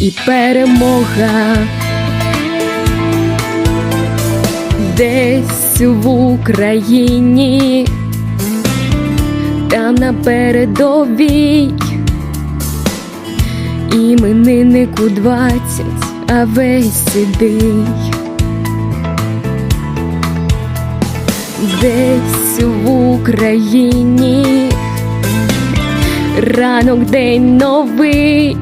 і перемога. Десь в Україні, там на передовій, імениннику двадцять, а весь сидий. Десь в Україні ранок день новий,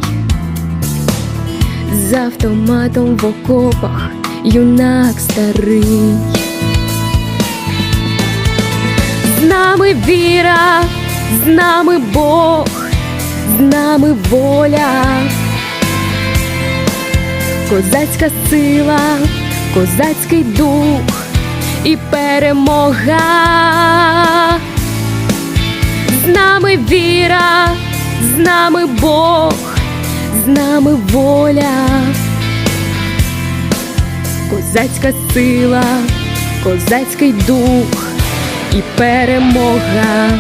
з автоматом в окопах юнак старий. З нами віра, з нами Бог, з нами воля, козацька сила, козацький дух і перемога. З нами віра, з нами Бог, з нами воля, козацька сила, козацький дух і перемога.